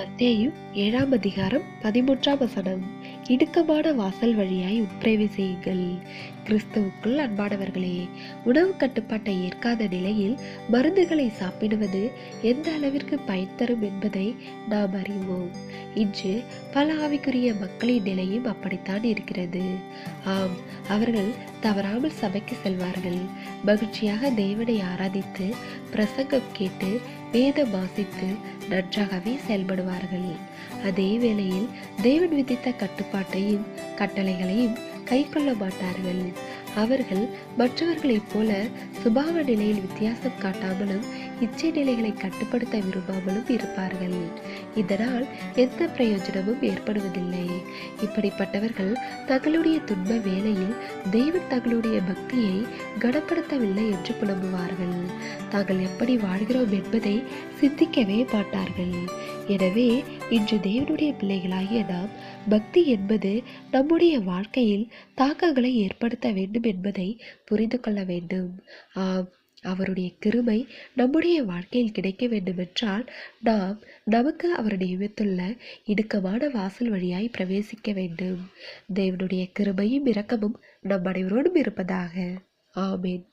மத்தேயு ஏழாம் அதிகாரம் பதிமூன்றாம் வசனம். இடுக்கமான வாசல் வழியாய் உட்பிரவேசியுங்கள். கிறிஸ்துவுக்குள் அன்பானவர்களே உணவு கட்டுப்பாட்டை ஏற்காத நிலையில் மருந்துகளை சாப்பிடுவது எந்த அளவிற்கு பயன் தரும் என்பதை நாம் அறிவோம். இன்று பல ஆவிக்குரிய மக்களின் நிலையும் அப்படித்தான் இருக்கிறது. ஆம் அவர்கள் தவறாமல் சபைக்கு செல்வார்கள். மகிழ்ச்சியாக தேவனை ஆராதித்து பிரசங்கம் கேட்டு வேத வாசித்து நன்றாகவே செயல்படுவார்கள். அதே வேளையில் தேவன் விதித்த கட்டுப்பாட்டையும் கட்டளைகளையும் கை கொள்ள மாட்டார்கள். அவர்கள் மற்றவர்களைப் போல சுபாவ நிலையில் வித்தியாசம் காட்டாமலும் இச்சை நிலைகளை கட்டுப்படுத்த விரும்பாமலும் இருப்பார்கள். இதனால் எந்த பிரயோஜனமும் ஏற்படுவதில்லை. இப்படிப்பட்டவர்கள் தங்களுடைய துன்ப வேலையில் தெய்வம் தங்களுடைய பக்தியை கனப்படுத்தவில்லை என்று புலம்புவார்கள். தாங்கள் எப்படி வாழ்கிறோம் என்பதை சிந்திக்கவே மாட்டார்கள். எனவே இன்று தேவனுடைய பிள்ளைகளாகிய நாம் பக்தி என்பது நம்முடைய வாழ்க்கையில் தாக்கங்களை ஏற்படுத்த வேண்டும் என்பதை புரிந்து கொள்ள வேண்டும். ஆம் அவருடைய கிருமை நம்முடைய வாழ்க்கையில் கிடைக்க வேண்டுமென்றால் நாம் நமக்கு அவர் நியமித்துள்ள இடுக்கமான வாசல் வழியாய் பிரவேசிக்க வேண்டும். தேவனுடைய கிருமையும் இரக்கமும் நம் அனைவரோடும் இருப்பதாக. ஆமேன்.